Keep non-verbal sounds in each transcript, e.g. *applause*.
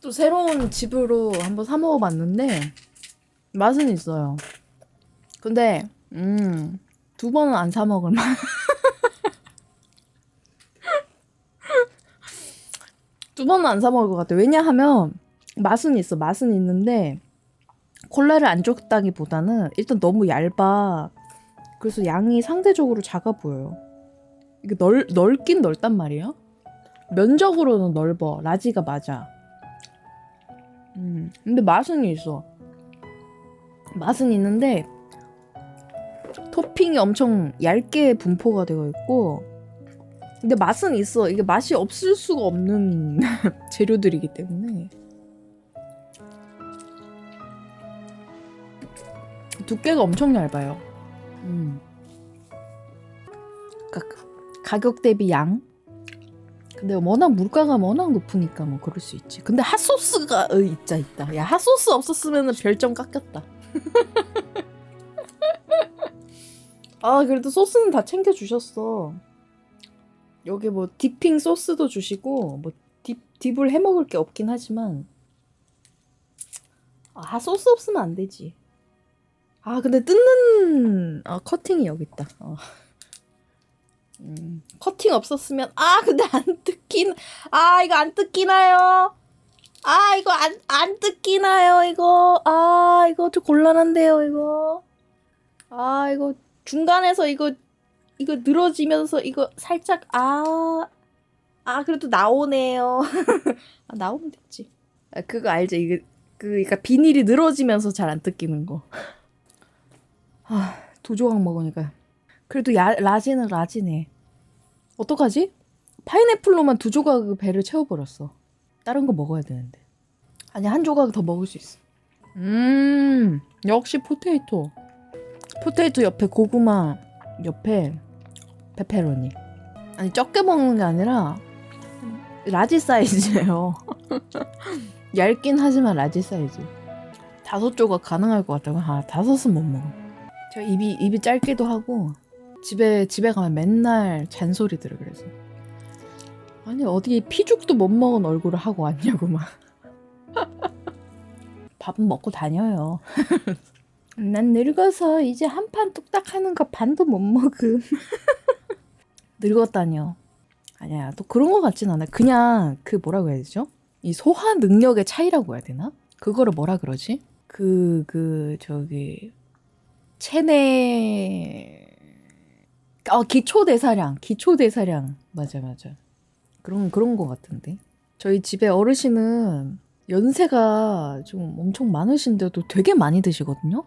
또 새로운 집으로 한번 사 먹어봤는데 맛은 있어요. 근데 음, 두 번은 안 사 먹을 맛. *laughs* 두 번은 안 사 먹을 것 같아. 왜냐하면 맛은 있어. 맛은 있는데 콜라를 안 줬다기보다는 일단 너무 얇아. 그래서 양이 상대적으로 작아 보여요. 이게 넓 넓긴 넓단 말이에요. 면적으로는 넓어. 라지가 맞아. 음, 근데 맛은 있어. 맛은 있는데 토핑이 엄청 얇게 분포가 되어 있고 근데 맛은 있어. 이게 맛이 없을 수가 없는 *laughs* 재료들이기 때문에 두께가 엄청 얇아요. 음. 그러니까 가격 대비 양. 근데 워낙 물가가 워낙 높으니까 뭐 그럴 수 있지. 근데 핫소스가 어, 있자 있다. 야 핫소스 없었으면 별점 깎였다. *laughs* 아 그래도 소스는 다 챙겨 주셨어. 여기 뭐 디핑 소스도 주시고 뭐 딥, 딥을 해 먹을 게 없긴 하지만 아 핫소스 없으면 안 되지. 아 근데 뜯는 아 커팅이 여기 있다. 어. 음, 커팅 없었으면 아 근데 안 뜯긴 아 이거 안 뜯기나요? 아 이거 안 안 뜯기나요 이거 아 이거 좀 곤란한데요 이거 아 이거 중간에서 이거 이거 늘어지면서 이거 살짝 아 아, 그래도 나오네요. *laughs* 아, 나오면 됐지. 아, 그거 알죠? 이게 그 그러니까 비닐이 늘어지면서 잘 안 뜯기는 거. 아, 두 조각 먹으니까 그래도 야, 라지는 라지네. 어떡하지? 파인애플로만 두 조각 그 배를 채워버렸어. 다른 거 먹어야 되는데. 아니 한 조각 더 먹을 수 있어. 음 역시 포테이토. 포테이토 옆에 고구마 옆에 페페로니. 아니 적게 먹는 게 아니라 라지 사이즈예요. *laughs* 얇긴 하지만 라지 사이즈. 다섯 조각 가능할 것 같다고. 아 다섯은 못 먹어. 저 입이 입이 짧기도 하고 집에 집에 가면 맨날 잔소리 들어 그래서 아니 어디 피죽도 못 먹은 얼굴을 하고 왔냐고 막 *laughs* 밥은 먹고 다녀요. *laughs* 난 늙어서 이제 한 판 뚝딱 하는 거 반도 못 먹음. *laughs* 늙었다뇨. 아니야 또 그런 거 같진 않아. 그냥 그 뭐라고 해야 되죠? 이 소화 능력의 차이라고 해야 되나? 그거를 뭐라 그러지? 그 그 저기 체내 어 기초 대사량 기초 대사량. 맞아 맞아. 그런 그런 거 같은데. 저희 집에 어르신은 연세가 좀 엄청 많으신데도 되게 많이 드시거든요?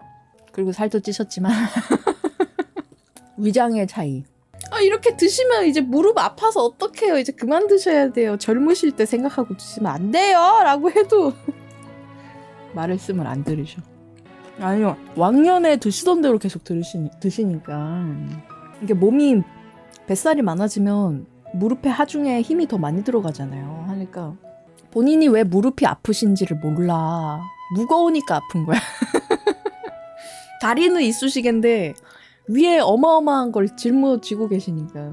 그리고 살도 찌셨지만. *laughs* 위장의 차이. 아 이렇게 드시면 이제 무릎 아파서 어떡해요? 이제 그만 드셔야 돼요. 젊으실 때 생각하고 드시면 안 돼요? 라고 해도 *laughs* 말을 쓰면 안 들으셔. 아니요. 왕년에 드시던 대로 계속 들으시, 드시니까 이게 몸이 뱃살이 많아지면 무릎에 하중에 힘이 더 많이 들어가잖아요. 하니까 본인이 왜 무릎이 아프신지를 몰라. 무거우니까 아픈 거야. *laughs* 다리는 이쑤시개인데 위에 어마어마한 걸 짊어지고 계시니까.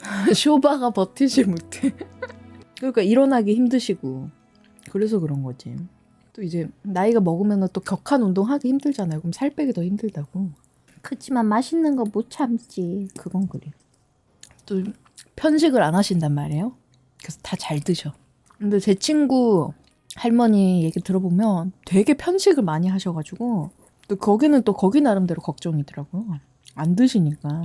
*laughs* 쇼바가 버티지 못해. *laughs* 그러니까 일어나기 힘드시고. 그래서 그런 거지. 또 이제 나이가 먹으면 또 격한 운동 하기 힘들잖아요. 그럼 살 빼기 더 힘들다고. 그치만 맛있는 거 못 참지. 그건 그래. 또 편식을 안 하신단 말이에요. 그래서 다 잘 드셔. 근데 제 친구 할머니 얘기 들어보면 되게 편식을 많이 하셔가지고 또 거기는 또 거기 나름대로 걱정이더라고요. 안 드시니까.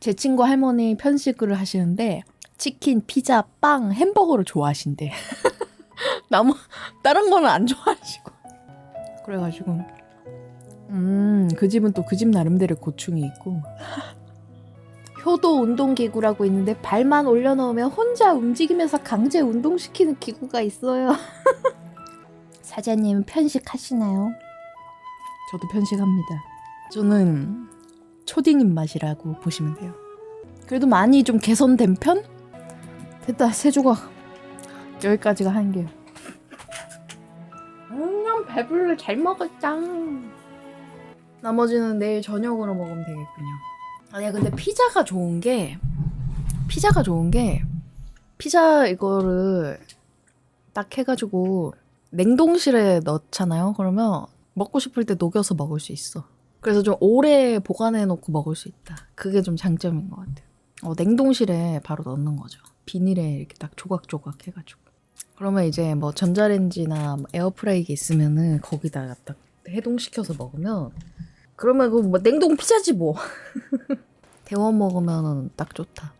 제 친구 할머니 편식을 하시는데 치킨, 피자, 빵, 햄버거를 좋아하신대. *laughs* 나무 다른 거는 안 좋아하시고 그래가지고 음 그 집은 또 그 집 나름대로 고충이 있고 효도 운동 기구라고 있는데 발만 올려놓으면 혼자 움직이면서 강제 운동시키는 기구가 있어요 *laughs* 사장님 편식하시나요? 저도 편식합니다 저는 초딩 입맛이라고 보시면 돼요 그래도 많이 좀 개선된 편? 됐다 세 조각 여기까지가 한개 음, 배불러 잘 먹었다. 나머지는 내일 저녁으로 먹으면 되겠군요. 아니야, 근데 피자가 좋은 게 피자가 좋은 게 피자 이거를 딱 해가지고 냉동실에 넣잖아요. 그러면 먹고 싶을 때 녹여서 먹을 수 있어. 그래서 좀 오래 보관해 놓고 먹을 수 있다. 그게 좀 장점인 것 같아요. 어, 냉동실에 바로 넣는 거죠. 비닐에 이렇게 딱 조각조각 해가지고. 그러면 이제 뭐 전자레인지나 뭐 에어프라이기 있으면은 거기다가 딱 해동시켜서 먹으면 그러면 그뭐 냉동 피자지 뭐. *laughs* 데워 먹으면은 딱 좋다.